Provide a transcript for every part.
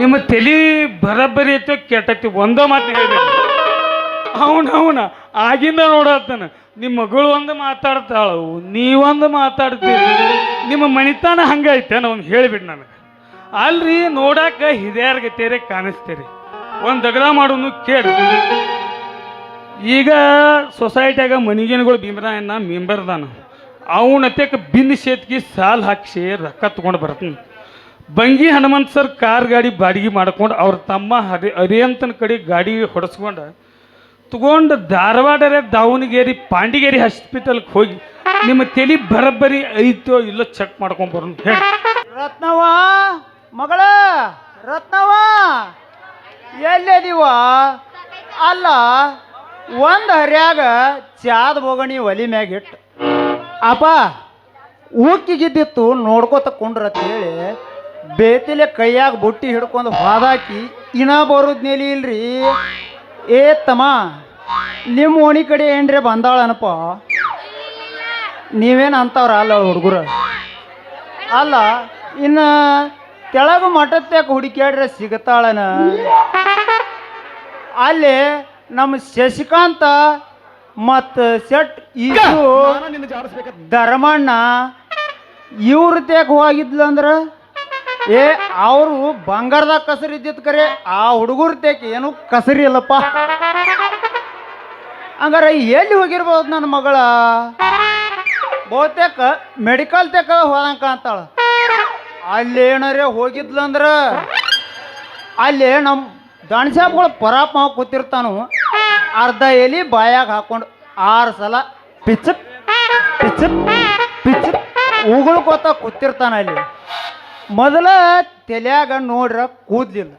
ನಿಮ್ಮ ತಲೆ ಬರಬ್ಬರಿ ಐತೋ ಕೆಟ್ಟತಿ, ಒಂದ ಮಾತು ಹೇಳ್ಬೇಕು. ಅವನ ಅವನ ಆಗಿಂದ ನೋಡತ್ತಾನ ನಿಮ್ಮ ಮಗಳು ಒಂದು ಮಾತಾಡ್ತಾಳು, ನೀವೊಂದು ಮಾತಾಡ್ತೀರಿ. ನಿಮ್ಮ ಮಣಿತಾನ ಹಂಗೈತೆ ಅವ್ನು ಹೇಳಿಬಿಟ್ಟು ನನಗೆ. ಅಲ್ರಿ, ನೋಡಾಕ ಹಿರಿಯರ್ಗತೇರಿ ಕಾಣಿಸ್ತೀರಿ. ಒಂದು ದಗಡ ಮಾಡೋನು ಕೇಳಿ. ಈಗ ಸೊಸೈಟಿಯಾಗ ಮನಿಗಿನಗಳು ಭೀಮರಾಯಣ್ಣ ಮೆಂಬರ್ದಾನ ಅವನ ಬಿನ್ ಸೇತ್ಗಿ ಸಾಲ್ ಹಾಕಿಸಿ ರೊಕ್ಕ ತೊಗೊಂಡು ಬರ್ತಾನೆ. ಬಂಗಿ ಹನುಮಂತ ಸರ್ ಕಾರ್ ಗಾಡಿ ಬಾಡಿಗೆ ಮಾಡ್ಕೊಂಡು ಅವ್ರ ತಮ್ಮ ಹರಿ ಹರಿಯಂತನ ಕಡೆ ಗಾಡಿ ಹೊಡೆಸ್ಕೊಂಡು ತಗೊಂಡು ಧಾರವಾಡರೆ ದಾವಣಗೆರೆ ಪಾಂಡಿಗೇರಿ ಹಾಸ್ಪಿಟಲ್ಗೆ ಹೋಗಿ ನಿಮ್ಮ ತಲೆ ಬರಬ್ಬರಿ ಐತೋ ಇಲ್ಲೋ ಚೆಕ್ ಮಾಡ್ಕೊಂಡು ಬರೋಣ ಹೇಳಿ. ರತ್ನವ ಮಗಳ ರತ್ನವ ಎಲ್ಲದೀವ ಅಲ್ಲ, ಒಂದು ಹರಿಯಾಗ ಚಾದ ಬೋಗಣಿ ಒಲಿ ಮ್ಯಾಗ ಇಟ್ಟು. ಅಪ್ಪ ಉಕ್ಕಿಗಿದ್ದಿತ್ತು ನೋಡ್ಕೋತ ಕುಂಡ್ರ ಹೇಳಿ ಬೇತಿಲೆ ಕೈಯಾಗ ಬುಟ್ಟಿ ಹಿಡ್ಕೊಂಡು ಹಾದಾಕಿ ಇನ ಬರೋದ್ ನೆಲಿ ಇಲ್ರಿ. ಏ ತಮ್ಮ ನಿಮ್ಮ ಓಣಿ ಕಡೆ ಏನ್ರಿ ಬಂದಾಳನಪ್ಪ? ನೀವೇನು ಅಂತವ್ರ? ಅಲ್ಲ ಹುಡುಗರು. ಅಲ್ಲ ಇನ್ನು ಕೆಳಗ ಮಠತ್ತಕ್ಕೆ ಹುಡುಕ್ಯಾಡ್ರೆ ಸಿಗತಾಳನ? ಅಲ್ಲಿ ನಮ್ಮ ಶಶಿಕಾಂತ ಮತ್ತು ಸೆಟ್ ಇದು ಧರ್ಮಣ್ಣ ಇವ್ರ ತ್ಯಾಕ ಹೋಗಿದ್ಲಂದ್ರ? ಏ, ಅವರು ಬಂಗಾರದ ಕಸರಿ ಇದ್ದಿತ್ತು ಕರೆ, ಆ ಹುಡುಗರು ತೇಕೆ ಏನು ಕಸರಿ ಇಲ್ಲಪ್ಪ. ಹಂಗಾರೆ ಎಲ್ಲಿ ಹೋಗಿರ್ಬೋದು ನನ್ನ ಮಗಳ? ಬಹುತೇಕ ಮೆಡಿಕಲ್ ತೇಕ ಹೋದಂಕ ಅಂತಾಳ. ಅಲ್ಲಿ ಏನಾರೇ ಹೋಗಿದ್ಲಂದ್ರ ಅಲ್ಲಿ ನಮ್ಮ ದಣಸಾಬ್ಗಳು ಪರಾಪ ಕೂತಿರ್ತಾನು. ಅರ್ಧ ಎಲಿ ಬಾಯಾಗ ಹಾಕೊಂಡು ಆರು ಸಲ ಪಿಚ್ಚಪ್ ಪಿಚ್ಚಪ್ ಪಿಚ್ಚಪ್ ಉಗುಳ್ಕೋತ ಕೂತಿರ್ತಾನ ಅಲ್ಲಿ. ಮೊದಲ ತಲ್ಯಾಗ ನೋಡ್ರ ಕೂದ್ಲಿಲ್ಲ.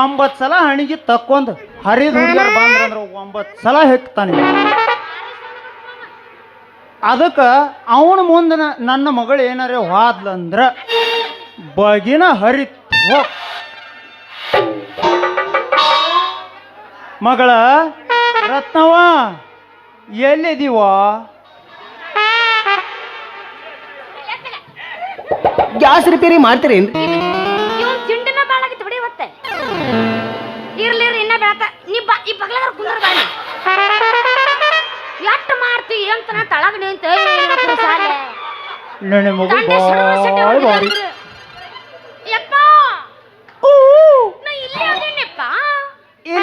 ಒಂಬತ್ತು ಸಲ ಹಣಿಗೆ ತಕ್ಕೊಂಡು ಹರಿದ ಹುಡುಗರು ಬಂದ್ರಂದ್ರೆ ಒಂಬತ್ತು ಸಲ ಹೆಕ್ತಾನೆ. ಅದಕ್ಕೆ ಅವನ ಮುಂದೆ ನನ್ನ ಮಗಳು ಏನಾರ ಹೋದ್ಲಂದ್ರ ಬಗಿನ ಹರಿ ಮಗಳ ರತ್ನವ, ಎಲ್ಲಿದೀವ? ಗ್ಯಾಸ್ ರಿಪೇರಿ ಮಾಡ್ತೀರೇನ್ರಿ ಇವನ್ ತಿಂಡಿನ ಬಾಳಾಗಿತ್ತು ಬಿಡಿ ಇವತ್ತೆ. ಇರ್ಲಿ ಇರ್ಲಿ ಇನ್ನ ಬೆಳಕ. ನೀ ಬಾ ಈ ಕುಂದ್ರ ಮಾಡ್ತಿ ಅಂತ ನಾ ತಳಗ ನಿಂತ? ಸಾಲೆ. ನನ್ನ ಮಗು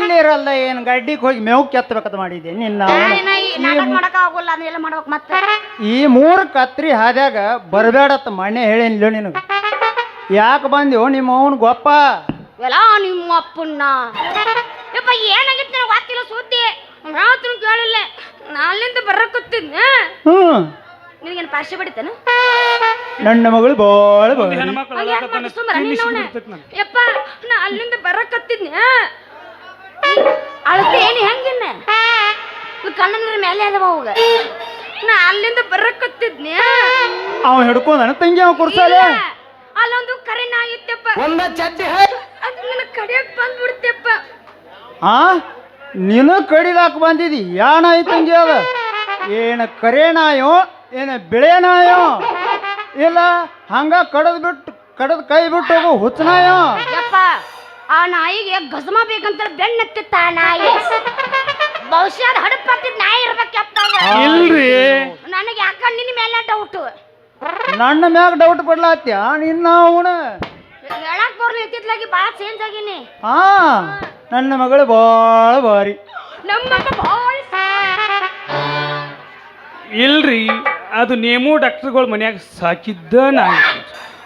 ಇಲ್ಲಿರಲ್ಲ ಏನು? ಗಡ್ಡಿಗೆ ಹೋಗಿ ಮೇವು ಕೆತ್ತಬೇಕಂತ ಮಾಡಿದೆ ನಿನ್ನ ಅವನು. ನಾ ಈ ನಾಟಕ ಮಾಡಕ ಆಗೋಲ್ಲ ಅದನ್ನೆಲ್ಲ ಮಾಡ್ಬೇಕು ಮತ್ತೆ. ಈ ಮೂರು ಕತ್ರಿ ಹಾದ್ಯಾಗ ಬರಬೇಡತ್ತ ಮಣ್ಣೆ ಹೇಳಿನ್ಲೋ ನಿನಗೆ. ಯಾಕೆ ಬಂದೆವು ನಿಮ್ಮ ಅವನು ಗೊಪ್ಪ. ಎಲ್ಲ ನಿಮ್ಮ ಅಪ್ಪನ್ನ. ಯಪ್ಪ ಏನಾಗಿತ್ತು ನನಗೆ ಗೊತ್ತಿಲ್ಲ ಸುದ್ದಿ. ಕೇಳಿಲ್ಲ. ನಾ ಅಲ್ಲಿಂದ ಬರಕತ್ತಿದ್ನೆ ಹ್ಞೂ ನಿನಗೇನು ಪಾರ್ಶ್ವ ಬಡಿತೇನ? ನನ್ನ ಮಗಳು ಭಾಳ ಭಾರಿ ಹೆಣ್ಮಕ್ಳು ಸುಮ್ಮನೆ. ಯಪ್ಪ ನಾ ಅಲ್ಲಿಂದ ಬರಕತ್ತಿದ್ನೆ ಅಳತೆ ಏನು ಹೆಂಗಿನ್ನ ಕಣ್ಣಂದ್ರ ಮೇಲೆ ಅದಾವ ಅವಾಗ. ನಾ ಅಲ್ಲಿಂದ ಬರಕತ್ತಿದ್ನಿ ಅವ ಹಿಡ್ಕೊಂಡ ತಂಗಿ ಅವ ಕುರ್ಸಾಲೆ ಅಲ್ಲೊಂದು ಕರೆ ನಾಯಿತ್ತಪ್ಪ ಒಂದ ಚಟ್ಟಿ ಅದು ನನ್ನ ಕಡಿಯಕ್ ಬಂದ್ಬಿಡ್ತಪ್ಪ ಆ ನೀನು ಕಡಿಲಾಕ ಬಂದಿದಿ? ಯಾ ನಾಯಿ ತಂಗಿ ಅದ ಏನ ಕರೆ ನಾಯೋ ಏನ ಬಿಳೆ ನಾಯೋ? ಇಲ್ಲ ಹಂಗ ಕಡದ್ ಬಿಟ್ಟು ಕಡದ್ ಕೈ ಬಿಟ್ಟು ಹೋಗು ಹುಚ್ಚನಾಯೋ ಯಪ್ಪ ಆ ನಾಯಿಗೆ ಗಜಮ ಬೇಕಂತ ಬೆನ್ನತ್ತಿತ್ತ ಆ ನಾಯಿ. ಬಹುಶಃ ಅದು ಹಡಪತ್ತಿದ್ ನಾಯಿ ಇರ್ಬೇಕಪ್ಪ ಅದು. ಇಲ್ರಿ. ನನಗೆ ಯಾಕ ನಿನ್ನ ಮೇಲೆ ಡೌಟ್ ನನ್ನ ಮ್ಯಾಗ ಡೌಟ್ ಪಡ್ಲಾತ್ಯ ನಿನ್ನ ಅವನ ಹೇಳಕ್ ಬರ್ಲಿ ಇತ್ತಿತ್ಲಾಗಿ ಭಾಳ ಚೇಂಜ್ ಆಗಿನಿ. ಹಾ ನನ್ನ ಮಗಳು ಭಾಳ ಬಾರಿ ನಮ್ಮ ಭಾಳ ಇಲ್ರಿ ಅದು ನೇಮು ಡಾಕ್ಟರ್ಗಳು ಮನ್ಯಾಗ ಸಾಕಿದ್ದ ನಾಯಿ.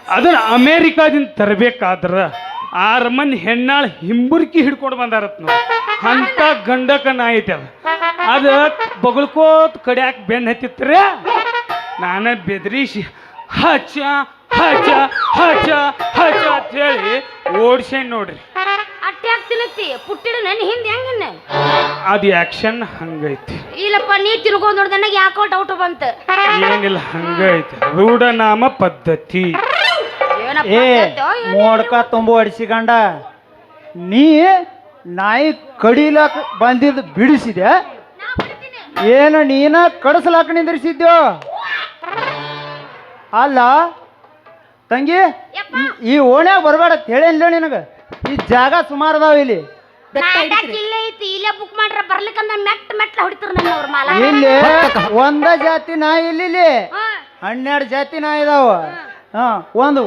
ಅದನ್ನ ಅಮೇರಿಕಾದಿಂದ ತರಬೇಕಾದ್ರ ಆರು ಮಂದಿ ಹೆಣ್ಣಾಳ ಹಿಂಬುರ್ಕಿ ಹಿಡ್ಕೊಂಡು ಬಂದಾರತ್ ನಾವು ಅಂತ ಗಂಡಕ ನಾಯಿ ಐತೆ ಅದು ಅದು ಬಗಳ್ಕೋತ್ ಕಡ್ಯಾಕ ಬೆನ್ನು ಹತ್ತಿತ್ರೆ ನಾನ ಬೆದರಿಸಿ ಹಚ್ಚ ಹಚ್ಚ ಹಚ್ಚ ಹಚ್ಚ ಅಂತ ಹೇಳಿ ಓಡ್ಸೇನ್ ನೋಡ್ರಿ. ಅಟ್ಟಿ ಪುಟ್ಟಿಡ ನನ್ನ ಹಿಂದೆ ಹೆಂಗನ್ನ? ಅದು ಆಕ್ಷನ್ ಹಂಗೈತಿ. ಇಲ್ಲಪ್ಪ ನೀ ತಿರುಗೋ ನೋಡ್ದ ಯಾಕೋ ಡೌಟ್ ಬಂತ. ಏನಿಲ್ಲ ಹಂಗೈತಿ. ರೂಢನಾಮ ಪದ್ಧತಿ. ಏ ಮೋಡ್ಕ ತುಂಬು ಅಡಿಸಿಕೊಂಡ ನೀ ನಾಯಿ ಕಡಿಲಾಕ ಬಂದಿದ್ದು ಬಿಡಿಸಿದೆ. ಏನು ನೀನ ಕಡಿಸ್ಲಾಕ ನಿಂದ್ರಿಸಿದ್ಯೋ? ಅಲ್ಲ ತಂಗಿ ಈ ಓಣ್ಯಾಗ ಬರಬೇಡ ಹೇಳೇನಿಲ್ಲ ನಿನಗ. ಈ ಜಾಗ ಸುಮಾರು ಅದಾವ ಇಲ್ಲಿ. ಇಲ್ಲಿ ಒಂದ ಜಾತಿ ನಾಯಿ ಇಲ್ಲಿ ಹನ್ನೆರಡು ಜಾತಿ ನಾಯಿ ಇದಾವ ಹಾಂ ಒಂದು.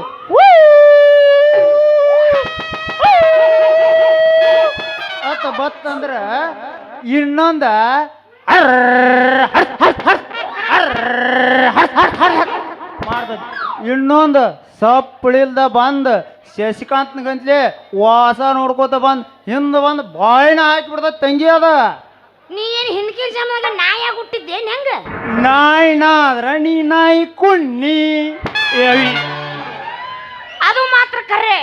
ಅತ್ತ ಬತ್ತಂದ್ರ ಇನ್ನೊಂದ. ಮಾಡ್ದ ಇನ್ನೊಂದು ಸಪ್ಪಳಿಲ್ದ ಬಂದ ಶಶಿಕಾಂತ್ ಗಂತ್ಲೆ ವಾಸ ನೋಡ್ಕೋತ ಬಂದ್ ಹಿಂದ ಬಂದ್ ಬಾಯಿನ ಹಾಕಿಬಿಡ್ದ ತಂಗಿ ಅದ. ನೀ ಏನ್ ಹಿಂದಿನ ಸಮಯದಾಗ ನಾಯಿ ಹುಟ್ಟಿದ್ದೇನ್ ಹೆಂಗ? ನಾಯಿ ನಾದ್ರ ನೀ ನಾಯಿ ಕುಣ್ಣಿ. ಅವಿ. ಅದು ಮಾತ್ರ ಕರೆ.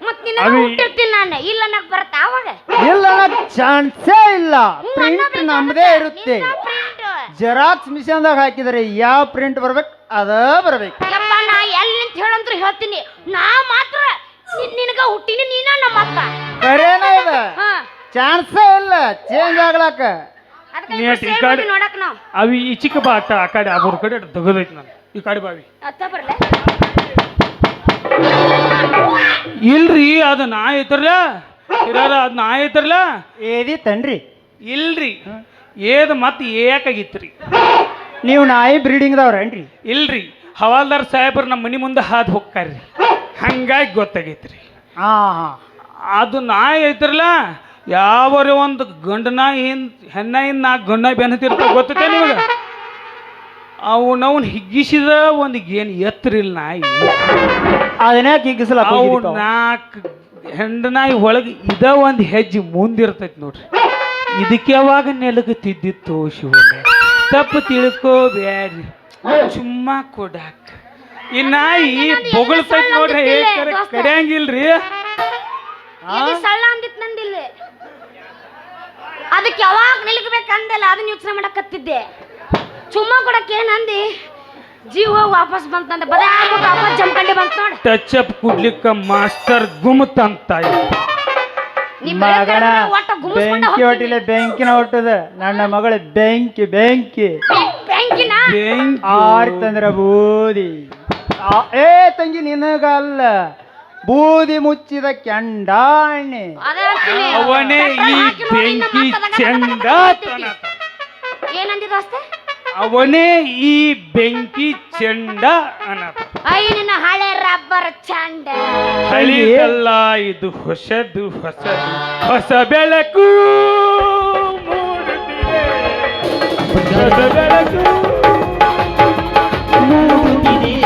ಮತ್ ಹುಟ್ಟಿರ್ತೀನಿ ನಾನು. ಇಲ್ಲ ಚಾನ್ಸೇ ಇಲ್ಲ. ಪ್ರಿಂಟ್ ಇರುತ್ತೆ. ಜೆರಾಕ್ಸ್ ಮಿಷನ್ದಾಗ ಹಾಕಿದ್ರೆ ಯಾವ ಪ್ರಿಂಟ್ ಬರ್ಬೇಕು? ಅದ ಬರ್ಬೇಕು. ಯಪ್ಪಾ ನಾ ಎಲ್ಲಿ ಅಂತ ಹೇಳಂದ್ರು ಹೇಳ್ತೀನಿ. ನಾ ಮಾತ್ರ ನಿನಗ ಹುಟ್ಟಿನಿ ನೀನ ನಮ್ಮ ಅಪ್ಪ ಕರೇನ ಇದ? ಚಾನ್ಸೇ ಇಲ್ಲ. ಚೇಂಜ್ ಆಗ್ಲಾಕ. ಅದಕ್ಕೆ ಅವಿ ಈ ಚಿಕ್ಕ ಬಾಟ ಆ ಕಡೆ ಅವ್ರ ಕಡೆ ನಾನು ಈ ಕಡೆ ಅತ್ತ ಇಲ್ರಿ ಅದು ನಾ ಐತರ್ಲ ಇರಲ್ಲ ಅದು ನಾ ಐತರ್ಲ ಏದಿ ತನ್ರಿ. ಇಲ್ರಿ ಏದ್ ಮತ್ತೆ ಏಕಾಗಿತ್ರಿ. ನೀವು ನಾಯಿ ಬ್ರೀಡಿಂಗ್ ಬ್ರೀಡಿಂಗ್ದವ್ರೇನ್ರಿ ಇಲ್ರಿ ಹವಾಲ್ದಾರ್ ಸಾಹೇಬ್ರು ನಮ್ಮ ಮನೆ ಮುಂದೆ ಹಾದು ಹೋಗ್ತಾರ್ರಿ ಹಂಗಾಗಿ ಗೊತ್ತಾಗೈತ್ರಿ. ಹಾ ಅದು ನಾಯಿ ಐತ್ರಲ್ಲ ಯಾವ ಒಂದು ಗಂಡ ನಾಯಿ ಹೆಣ್ಣಾಯಿಂದ ನಾಲ್ಕು ಗಂಡ ಬೆನ್ನತಿರ್ತಾವ ಗೊತ್ತೈತೆ ನಿಮಗೆ? ಅವನವ್ನು ಹಿಗ್ಗಿಸಿದ ಒಂದು ಏನು ಎತ್ತರಿಲ್ಲ ನಾಯಿ. ಅದನ್ಯಾಕೆ ಹಿಗ್ಗಿಸಲ್ಲ ಅವು ನಾಲ್ಕು ಹೆಂಡ ನಾಯಿ ಒಳಗೆ ಇದ ಒಂದು ಹೆಜ್ಜೆ ಮುಂದಿರ್ತೈತಿ ನೋಡ್ರಿ. ಇದಕ್ಕೆ ಯಾವಾಗ ನೆಲಗುತ್ತಿದ್ದಿತ್ತು ಶಿವನೇ. ತಪ್ಪು ತಿಳ್ಕೋಬೇಡ್ರಿ. ಸುಮ್ಮ ಕೊಡಾಕ. ಈ ನಾಯಿ ಬೊಗಳ್ತೈತಿ ನೋಡ್ರಿ. ಕಡಿಯಂಗಿಲ್ರಿ? ಅದಕ್ಕೆ ಯಾವಾಗ ನಿಲ್ಬೇಕಂದಲ್ಲ ಅದನ್ನ ಯೋಚನೆ ಮಾಡಕತ್ತಿದ್ದೆ. ಚುಮ್ಮ ಕೊಡಕ್ಕೆ ಅಂದಿ ಜೀವ ವಾಪಸ್ ಬಂತಂದ ಬರೀ ವಾಪಸ್ ಜಂಪಂಡಿ ಬಂತ ನೋಡಿ. ಟಚ್ ಅಪ್ ಕುಡ್ಲಿಕ್ಕ ಮಾಸ್ಟರ್ ಗುಮ್ತಂತ ಮಗಳ ಬೆಂಕಿ ಹೊಟ್ಟಿಲ್ಲ ಬೆಂಕಿನ ಹೊಟ್ಟದ. ನನ್ನ ಮಗಳ ಬೆಂಕಿ ಬೆಂಕಿ. ಬೆಂಕಿ. ಆರ್ತಂದ್ರ ಬೂದಿ. ಏ ತಂಗಿ ನಿನಗಲ್ಲ. ಬೂದಿ ಮುಚ್ಚಿದ ಕೆಂಡಾಣಿ. ಅವನೇ ಈ ಬೆಂಕಿ ಚೆಂಡ ಏನಂದಿದ ಅಷ್ಟೇ? ಅವನೇ ಈ ಬೆಂಕಿ ಚೆಂಡ ಅನ್ನೋದು ಐ ನಿನ್ನ ಹಳೆ ರಬ್ಬರ್ ಚಂಡ. ಹಳಿಯಲ್ಲ ಇದು ಹೊಸದು ಹೊಸದು ಹೊಸ ಬೆಳಕು ಹೊಸ ಬೆಳಕು ಮೂಡುತ್ತಿದೆ.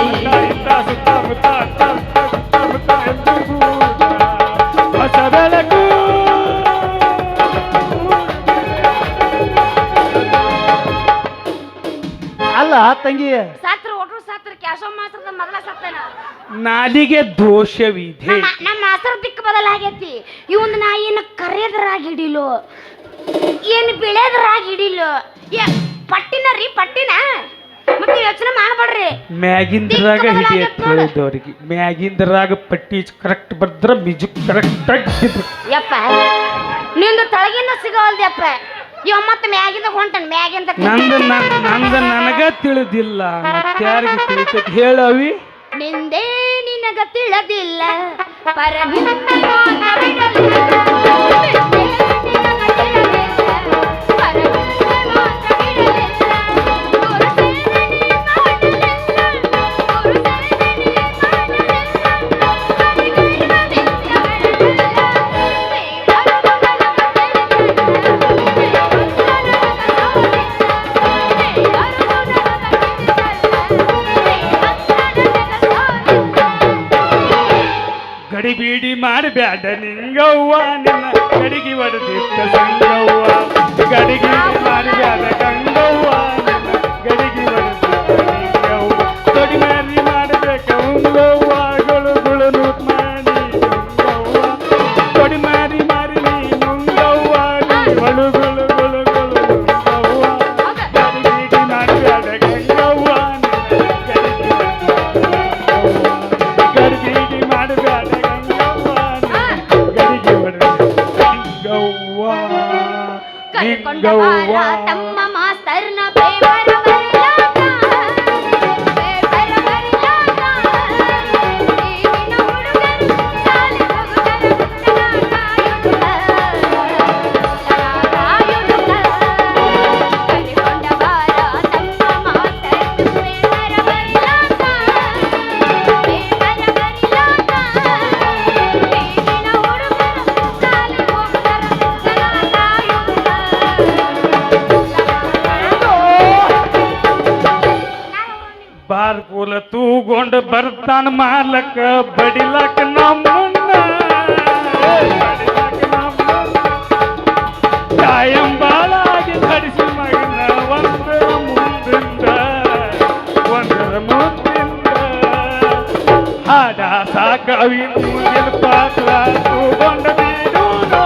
ತಂಗಿ. ಸತ್ರ ಒಟ್ರು ಸತ್ರ ಕ್ಯಾಶೋ ಮಾಸ್ತರದ ಮೊದಲ ಸತ್ತನ ನಾಲಿಗೆ ದೋಷವಿದೆ. ನಮ್ಮ ನಮ್ಮ ಮಾಸ್ತರ್ ದಿಕ್ಕು ಬದಲಾಗೈತಿ ಇವಂದು ನಾ ಏನು ಕರೆಯದ್ರಾಗ ಹಿಡಿಲು. ಏನು ಬೆಳೆದ್ರಾಗ ಹಿಡಿಲು. ಏ ಪಟ್ಟಿನ ರೀ ಪಟ್ಟಿನ? ಮತ್ತೆ ಯೋಚನೆ ಮಾಡಬೇಡ್ರಿ. ಮ್ಯಾಗಿಂದ್ರಾಗ ಹಿಡಿಯತ್. ಹೇಳಿದವ್ರಿಗೆ. ಮ್ಯಾಗಿಂದ್ರಾಗ ಪಟ್ಟಿ ಕರೆಕ್ಟ್ ಬರ್ದ್ರ ಮಿಜುಕ್ ಕರೆಕ್ಟ್ ಆಗಿ ಯಪ್ಪ ನಿಂದು ತಳಗಿಂದ ಸಿಗವಲ್ದಪ್ಪ ಇವ ಮತ್ತೆ ಮ್ಯಾಗಿಂದ ಹೊಂಟನ್ ಮ್ಯಾಗಿಂದ ನಂದು ನನ್- ನಂದು ನನಗ ತಿಳಿದಿಲ್ಲ ಯಾರಿಗೆ ತಿಳಿತೈತಿ ಹೇಳವಿ ನಿಂದೇ ನಿನಗ ತಿಳಿದಿಲ್ಲ ಪರ ನಿನ್ನ ಮಾತ ಬಿಡಲಿಲ್ಲ. বেডানি ಕರ್ಕೊಂಡ ಬಾರ ತಮ್ಮ ತಗೊಂಡು ಬರ್ತಾನ ಮಾಲಕ, ಬಡಿಲಕ ನಮ್ಮನ್ನ. ಕಾಯಂಬಾಳಾಗಿ ಧರಿಸಿ ಮಗನ, ಒಂದರ ಮುಂದಿಂದ ಒಂದರ ಮುಂದಿಂದ ಹಾಡ ಸಾಕವಿ ಮುಂದಿನ ಪಾತ್ರ ತಗೊಂಡ ಬೀಡೂನು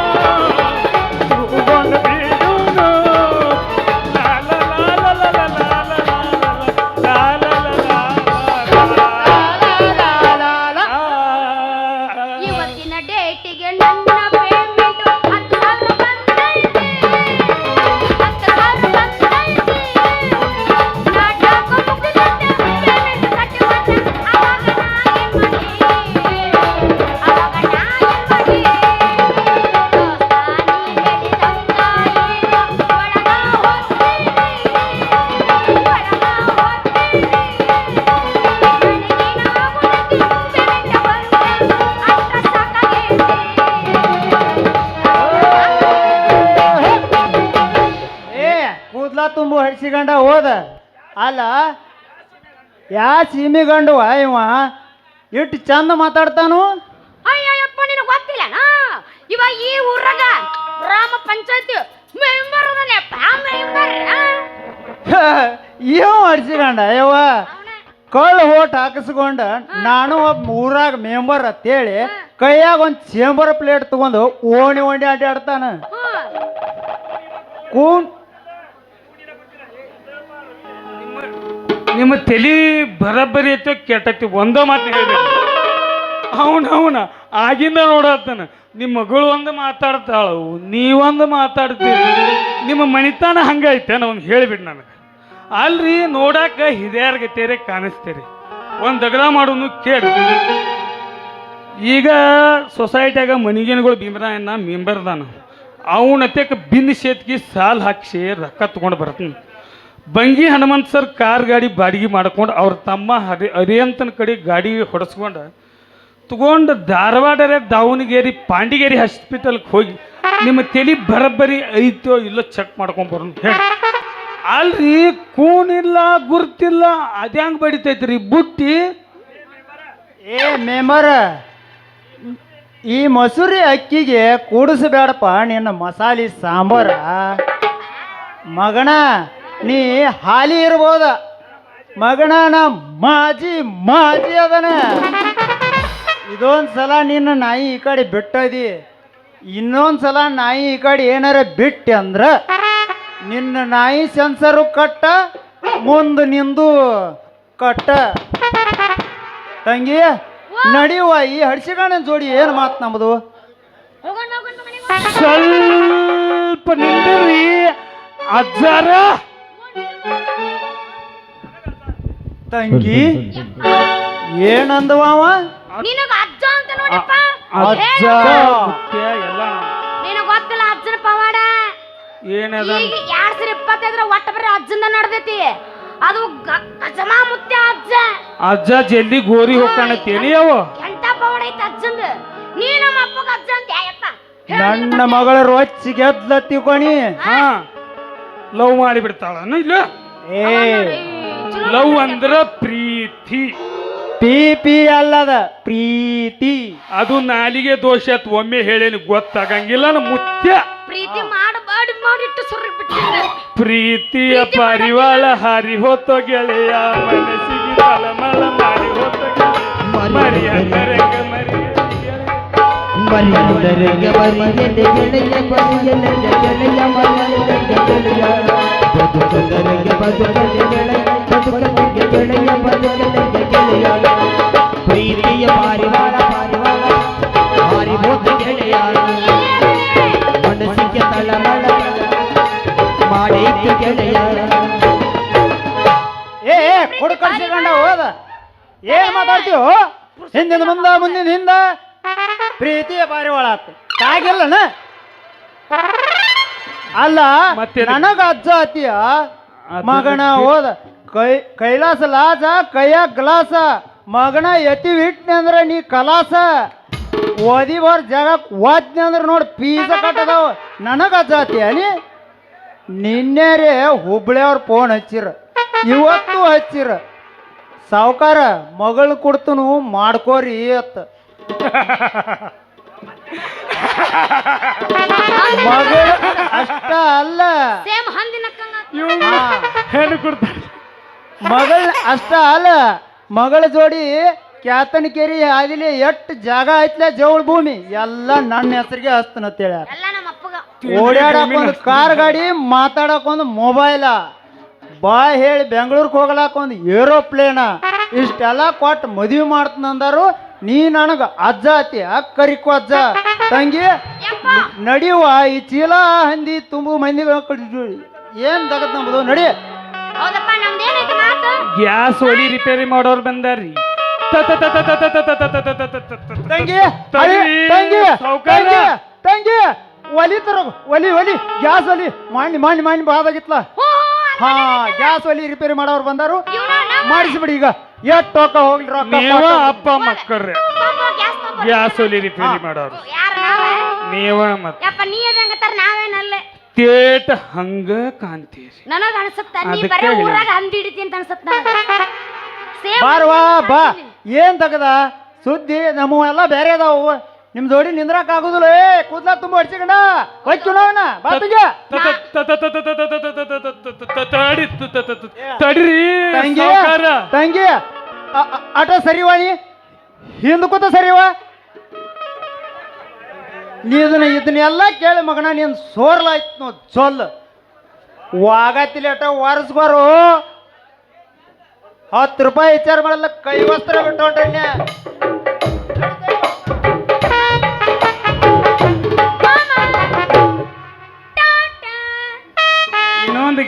ಹಡ್ಸಿಗಂಡ ಹೋದ? ಅಲ್ಲ ಯಾ ಸಿಮಿ ಗಂಡುವ ಇವ? ಇಟ್ಟು ಚಂದ ಮಾತಾಡ್ತಾನು? ಅಯ್ಯಪ್ಪ ನಿನಗೆ ಗೊತ್ತಿಲ್ಲ ಇವ ಈ ಊರಾಗ ಗ್ರಾಮ ಪಂಚಾಯತಿ ಮೆಂಬರ್ ಮೆಂಬರ್ ಇವ ಹಡ್ಸಿಗಂಡ ಅಯ್ಯವ ಕಳ್ಳು ಓಟ್ ಹಾಕಿಸ್ಕೊಂಡ ನಾನು ಒಬ್ಬ ಊರಾಗ ಮೆಂಬರ್ ಅಂತೇಳಿ ಕೈಯಾಗ ಒಂದು ಚೇಂಬರ್ ಪ್ಲೇಟ್ ತಗೊಂಡು ಓಣಿ ಓಣಿ ಅಡ್ಡಾಡ್ತಾನ ಕೂನ್ ನಿಮ್ಮ ತಲೆ ಬರಬ್ಬರಿ ಐತೋ ಕೆಟ್ಟತಿ ಒಂದ ಮಾತು ಹೇಳ್ಬೇಕು. ಅವನ ಅವನ, ಆಗಿಂದ ನೋಡತ್ತಾನ ನಿಮ್ಮ ಮಗಳು ಒಂದು ಮಾತಾಡ್ತಾಳು, ನೀವೊಂದು ಮಾತಾಡ್ತೀರಿ. ನಿಮ್ಮ ಮಣಿತಾನ ಹಂಗೈತೆ ಅವ್ನು ಹೇಳಿಬಿಟ್ಟು ನನಗೆ. ಅಲ್ರಿ, ನೋಡಾಕ ಹಿರಿಯರ್ಗತೇರೆ ಕಾಣಿಸ್ತೀರಿ. ಒಂದು ದಗದ ಮಾಡೋನು ಕೇಳಿ. ಈಗ ಸೊಸೈಟಿಯಾಗ ಮನಿಗೇನುಗಳು ಭೀಮರಾಯಣ್ಣ ಮೆಂಬರ್ದಾನ. ಅವನ ಬಿನ್ ಸೇತ್ಗಿ ಸಾಲ್ ಹಾಕಿಸಿ ರೊಕ್ಕ ತೊಗೊಂಡು ಬರ್ತೀನಿ. ಬಂಗಿ ಹನುಮಂತ್ ಸರ್ ಕಾರ್ ಗಾಡಿ ಬಾಡಿಗೆ ಮಾಡ್ಕೊಂಡು ಅವ್ರ ತಮ್ಮ ಹರಿ ಹರಿಯಂತನ ಕಡೆ ಗಾಡಿ ಹೊಡೆಸ್ಕೊಂಡು ತಗೊಂಡು ಧಾರವಾಡರೇ ದಾವಣಗೆರೆ ಪಾಂಡಿಗೇರಿ ಹಾಸ್ಪಿಟಲ್ಗೆ ಹೋಗಿ ನಿಮ್ಮ ತಲೆ ಬರಬ್ಬರಿ ಐತೋ ಇಲ್ಲೋ ಚೆಕ್ ಮಾಡ್ಕೊಂಬರು ಅಂತ ಹೇಳಿ. ಅಲ್ರಿ, ಕೂನಿಲ್ಲ, ಗುರ್ತಿಲ್ಲ ಅದ್ಯಾಂಗ ಬಡಿತೈತ್ರಿ? ಬುಟ್ಟಿ? ಏ ಮೆಂಬರ ಈ ಮಸೂರಿ ಅಕ್ಕಿಗೆ ಕೂಡಿಸಬೇಡಪ್ಪ ನಿನ್ನ ಮಸಾಲೆ ಸಾಂಬಾರ. ಮಗಣ ನೀ ಹಾಲಿ ಇರ್ಬೋದ. ಮಗನ ನಾ ಮಾಜಿ ಮಾಜಿ ಅದನ. ಇದೊಂದು ಸಲ ನಿನ್ನ ನಾಯಿ ಈ ಕಡೆ ಬಿಟ್ಟದಿ. ಇನ್ನೊಂದು ಸಲ ನಾಯಿ ಈ ಕಡೆ ಏನಾರ ಬಿಟ್ಟೆ ಅಂದ್ರ ನಿನ್ನ ನಾಯಿ ಸೆನ್ಸರು ಕಟ್ಟ ಮುಂದೆ ನಿಂದು ಕಟ್ಟ. ತಂಗಿ ನಡಿಯುವ ಈ ಹಡ್ಸಿಗಣ್ಣನ ಜೋಡಿ ಏನು ಮಾತು ನಮ್ಮದು ಸ್ವಲ್ಪ ನಿಂದ್ರಿ. ಅಜ್ಜಾರ. ತಂಗಿ? ಏನಂದವ ನಿನಗ ಅಜ್ಜ ಅಂತ ನೋಡಪ್ಪ. ಅಜ್ಜ. ಎಲ್ಲ ನಿನಗ ಗೊತ್ತಿಲ್ಲ ಅಜ್ಜನ ಪವಾಡ? ಏನದ? ಈಗ ಎರಡ್ ಸಾವಿರ ಇಪ್ಪತ್ತೈದರ ಒಟ್ಟ ಬರೀ ಅಜ್ಜಂದ ನಡ್ದೈತಿ. ಅದು ಗಜಮ ಅಜ್ಜ. ಅಜ್ಜ ಜಲ್ದಿ ಗೋರಿ ಹೋಗ್ಕಾಣತ್ತೇನಿ ಅವ? ಎಂತ ಪವಾಡ ಐತಿ ಅಜ್ಜಂದ? ನೀ ನಮ್ಮ ಅಪ್ಪಗ ಅಜ್ಜ ಅಂತ ಯಾಯಪ್ಪ ನನ್ನ ಮಗಳ ರೊಚ್ಚಿಗೆ ಅದ್ಲತ್ತಿ ಕೊಣಿ. ಹಾ. ಲವ್ ಮಾಡಿ ಬಿಡ್ತಾಳ ಇಲ್ಲ? ಏ. ಲವ್ ಅಂದ್ರ ಪ್ರೀತಿ. ಪಿ ಪಿ ಅಲ್ಲದ ಪ್ರೀತಿ. ಅದು ನಾಲಿಗೆ ದೋಷ ಅತ್ ಒಮ್ಮೆ ಹೇಳೇನಿ ಗೊತ್ತಾಗಂಗಿಲ್ಲ ಮುಖ್ಯ ಮುತ್ಯ. ಪ್ರೀತಿ ಮಾಡಿ ಮಾಡಿ ಮಾಡಿಟ್ಟು ಸುರಿ ಬಿಟ್ಟಿದ್ದೆ ಪ್ರೀತಿಯ ಪರಿವಾಳ ಹರಿ ಹೋತೋ ಗೆಳೆಯ ಮನಸ್ಸಿಗೆ ತಳಮಳ ಮಾಡಿ ಹೋತೋ ಗೆಳೆಯ ಗೆಳೆಯ. ಮರಿಯಂದರಿಗೆ ಮರಿಯದೆ ಗೆಳೆಯ ಮರಿಯಲಗೆ ಗೆಳೆಯ ಮರಿಯಲಗೆ ಗೆಳೆಯ ಬದುಕದರಿಗೆ ಬದುಕದೆ ಗೆಳೆಯ ಬದುಕದರಿಗೆ ಗೆಳೆಯ ಬದುಕದರಿಗೆ ಗೆಳೆಯ ಪ್ರೀತಿಯ ಪಾರಿವಾಳ ಪಾರಿವಾಳ ಹಾರಿ ಹೋದ ಗೆಳೆಯ ಮನಸ್ಸಿಗೆ ತಳಮಳ ಮಾಡೈತು ಗೆಳೆಯ ಏ ಏ ಕೊಡು ಕಳ್ಸಿಕೊಂಡ ಹೋದ ಏನ್ ಮಾತಾಡ್ತೀವೋ ಹಿಂದಿನ ಮುಂದ ಮುಂದಿನ ಹಿಂದ ಪ್ರೀತಿಯ ಪಾರಿವಾಳ ಆತು ಅಲ್ಲ ಮತ್ತೇನು? ನನಗ ಅಜ್ಜ ಅದು ಮಗನ ಓದ ಹೋದ. ಕೈ ಕೈಲಾಸ ಲಾಸ ಕೈಯಾಗ ಗ್ಲಾಸ. ಮಗನ ಎತ್ತಿ ಇಟ್ನಿ ಅಂದ್ರ ನೀ ಕಲಾಸ. ಓದಿ ಬರ್ ಜಾಗಕ್ ಓದ್ನಿ ಅಂದ್ರ ನೋಡಿ ಪೀಸ ಕಟ್ಟದವ. ನನಗ ಅಜ್ಜ ಅತಿಯ ನೀ? ನಿನ್ನೆ ರೇ ಹುಬ್ಳಿಯವ್ರ ಫೋನ್ ಹಚ್ಚಿರ. ಇವತ್ತು ಹಚ್ಚಿರ. ಸಾವುಕಾರ ಮಗಳು ಕೊಡ್ತನು ಮಾಡ್ಕೋರಿ ಅತ್ತ. ಮಗಳು ಅಷ್ಟ ಅಲ್ಲ. ಸೇಮ್ ಹಂದಿನ. ಹೆಣ್ಣು ಕೊಡ್ತಾರೆ ಮಗಳ ಅಷ್ಟ ಅಲ್ಲ. ಮಗಳ ಜೋಡಿ ಕ್ಯಾತನಕೇರಿ ಆಗಿಲಿ ಎಷ್ಟು ಜಾಗ ಐತ್ಲೆ ಜವಳ ಭೂಮಿ. ಎಲ್ಲ ನನ್ನ ಹೆಸರಿಗೆ ಹಸ್ತನತ್ತೇಳ ಎಲ್ಲ ನಮ್ಮ ಅಪ್ಪಗ. ಓಡಾಡಕ್ ಒಂದು ಕಾರ್ ಗಾಡಿ ಮಾತಾಡಕೊಂದು ಮೊಬೈಲ ಬಾ ಹೇಳಿ ಬೆಂಗಳೂರಿಗೆ ಹೋಗ್ಲಾಕ ಒಂದು ಏರೋಪ್ಲೇನ ಇಷ್ಟೆಲ್ಲ ಕೊಟ್ಟು ಮದುವೆ ಮಾಡ್ತನಂದಾರು. ನೀ ನನಗ ಅಜ್ಜ ಅತಿ ಕರಿಕು ಅಜ್ಜ ತಂಗಿ ನಡಿಯುವ ಈ ಚೀಲ ಹಂದಿ ತುಂಬು ಮಂದಿ ಏನ್ ತಗತ್ ನಂಬುದು ನಡಿ ಗ್ಯಾಸ್ ಒಲಿ ರಿಪೇರಿ ಮಾಡೋರು ಬಂದಾರಿ ತಂಗಿ ತಂಗಿ ತಂಗಿ ಒಲಿ ತರ ಒಲಿ ಒಲಿ ಗ್ಯಾಸ್ ಒಲಿ ಮಾಡಿ ಮಾಡಿ ಮಾಡಿ ಬಾದಾಗಿತ್ಲ ಹೋ ಗ್ಯಾಸ್ ಅಲ್ಲಿ ರಿಪೇರಿ ಮಾಡೋರು ಬಂದಾರು. ಮಾಡಿಸ್ಬಿಡಿ ಈಗ. ಎಟ್ ಟೋಕ ಹೋಗ್ಲಿ ರೊಕ್ಕ ನೀವ ಕೊಟ್ಟು. ಅಪ್ಪ ಮಕ್ಕಳ್ರಿ. ಗ್ಯಾಸ್ ಒಲಿ ರಿಪೇರಿ ಮಾಡೋರು. ನಾವ? ಮತ್ ಯಪ್ಪ ನೀ ಅದಂಗತ್ತಾರ ನಾವೇನಲ್ಲ ತೇಟ ಹಂಗ ಕಾಣ್ತೀರಿ. ನನಗ ಅನ್ಸುತ್ತ ನೀ ಅದಕ್ಕೆ ಬರೀ ಹೇಳಿದ್ದು. ಊರಾಗ ಹಂದಿ ಹಿಡಿತಿ ಅಂತ ಅನ್ಸುತ್ತ ಬಾರ್ವಾ ಬಾ. ಏನ್ ತಗದ? ಸುದ್ದಿ ನಮ್ಮ ಎಲ್ಲ ಬೇರೆ ಅದಾವು. ನಿಮ್ ಜೋಡಿ ನಿಂದ್ರಾಕ್ ಆಗುದಿಲ್ಲ ಏ ಕೂದ್ಲ ತುಂಬ ಹೊಡ್ಸಿಕಣ ಹೋಗಿ ಚುನಾವಣ ತಡಿ ತಡಿರಿ ತಂಗಿ ತಂಗಿ ಅ- ಸರಿವಾ ನೀ ಹಿಂದ ಕೂತ ಸರಿವಾ ನೀ ಇದನ್ನ ಇದನ್ನೆಲ್ಲ ಕೇಳಿ ಮಗನ ನೀನ್ ಸೋರ್ಲಾಯ್ತು ನೋ ಚೊಲ್ ವಾಗತಿಲಿ ಆಟ ವಾರಸ್ಗೋರು ಹತ್ತು ರೂಪಾಯಿ ವಿಚಾರ ಮಾಡಲ್ಲ ಕೈ ವಸ್ತ್ರ ಬಿಟ್ಟು ಹೊಂಟಣ್ಣ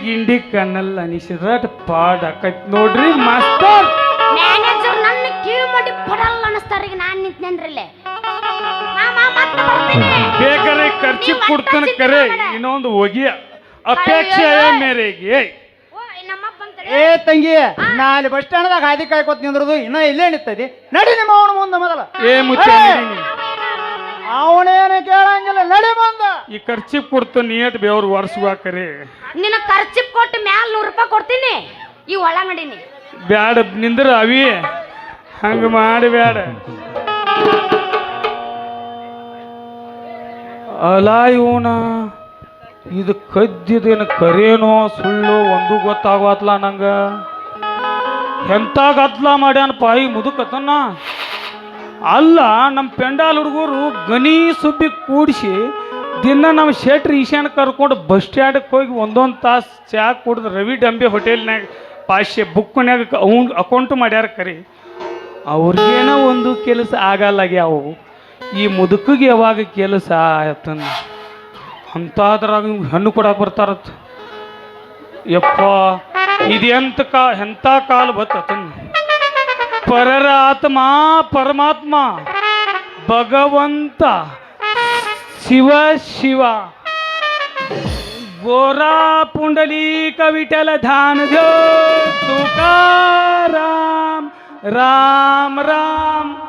ಗಿಂಡಿ ಕಣ್ಣಲ್ಲ ಅನಿಸಿದ್ರಟ್ ಪಾಡ್ ಆಕೈತ್ ನೋಡ್ರಿ ಮಾಸ್ತರ್ ಮ್ಯಾನೇಜರ್ ನನ್ನ ಕಿವಿ ಮಾಡಿ ಪಡಲ್ಲ ಅನಿಸ್ತಾರ ಈಗ ನಾನ್ ಮಾ ಮಾ ಮತ್ತೆ ಬರ್ತೀನಿ. ಬೇಕಾರೆ ಖರ್ಚು ಕೊಡ್ತಾನೆ ಕರೆ ಇನ್ನೊಂದು ಹೋಗಿ ಅಪೇಕ್ಷೆಯ ಮೇರೆಗೆ. ಓ ನಮ್ಮಪ್ಪ ಅಂತಾರೆ. ಏ ತಂಗಿ ನಾಳೆ ಬಸ್ ಸ್ಟ್ಯಾಂಡ್ದಾಗ ಹಾದಿ ಕಾಯ್ಕೋತ್ ನಿಂದ್ರದು ಇನ್ನ ಇಲ್ಲೇ ನಿಂತದಿ ನಡಿ ನಿಮ್ಮ ಅವನ ಮುಂದೆ ಮೊದಲ. ಏ ಮುಚ್ಚ! ಅವನೇನು ಕೇಳಂಗಿಲ್ಲ ನಡಿ ಬಂದ. ಈ ಖರ್ಚಿಪ್ ಕೊಡ್ತು ನೀಟ್ ಬೇವ್ರು ವರ್ಷವಾ ಕರೆ ನಿನ್ನ ಖರ್ಚಿಪ್ ಕೊಟ್ಟು ಮ್ಯಾಲ ನೂರು ರೂಪಾಯಿ ಕೊಡ್ತೀನಿ. ಈ ಒಳಗಡಿನಿ ಬ್ಯಾಡ ನಿಂದ್ರ ಅವಿ. ಹಂಗ ಮಾಡಿ ಬ್ಯಾಡ. ಅಲ ಇವನ ಇದು ಕದ್ದಿದೇನು ಕರೇನೋ ಸುಳ್ಳು ಒಂದು ಗೊತ್ತಾಗೋತ್ಲ ನಂಗ. ಎಂತ ಗದ್ಲ ಮಾಡ್ಯಾನಪ್ಪ ಈ ಮುದುಕತನ? ಅಲ್ಲ ನಮ್ಮ ಪೆಂಡಾಲ್ ಹುಡುಗರು ಗನಿ ಸುಬ್ಬಿ ಕೂಡಿಸಿ ದಿನ ನಮ್ಮ ಶೆಟ್ರ್ ಈಶಾನ್ ಕರ್ಕೊಂಡು ಬಸ್ ಸ್ಟ್ಯಾಂಡಕ್ಕೆ ಹೋಗಿ ಒಂದೊಂದು ತಾಸು ಚಾ ಕುಡ್ದು ರವಿ ಡಂಬೆ ಹೋಟೆಲ್ನಾಗ ಪಾಶ್ಯ ಬುಕ್ನ್ಯಾಗ ಅವ್ನು ಅಕೌಂಟ್ ಮಾಡ್ಯಾರ ಕರಿ. ಅವ್ರಿಗೇನೋ ಒಂದು ಕೆಲಸ ಆಗಲ್ಲಾಗ್ಯಾವು. ಈ ಮುದುಕಿಗೆ ಯಾವಾಗ ಕೆಲಸ ಆಯ್ತನ ಅಂಥದ್ರಾಗ ಹಣ್ಣು ಕೊಡಕ್ಕೆ ಬರ್ತಾರತ್. ಯಪ್ಪ ಇದೆಂತ ಕಾ ಎಂಥ ಕಾಲ ಬತ್ತತನ್? पररात्मा परमात्मा भगवंता शिव शिवा. गोरा पुंडली कविटल ध्यान देव तुकाराम राम राम.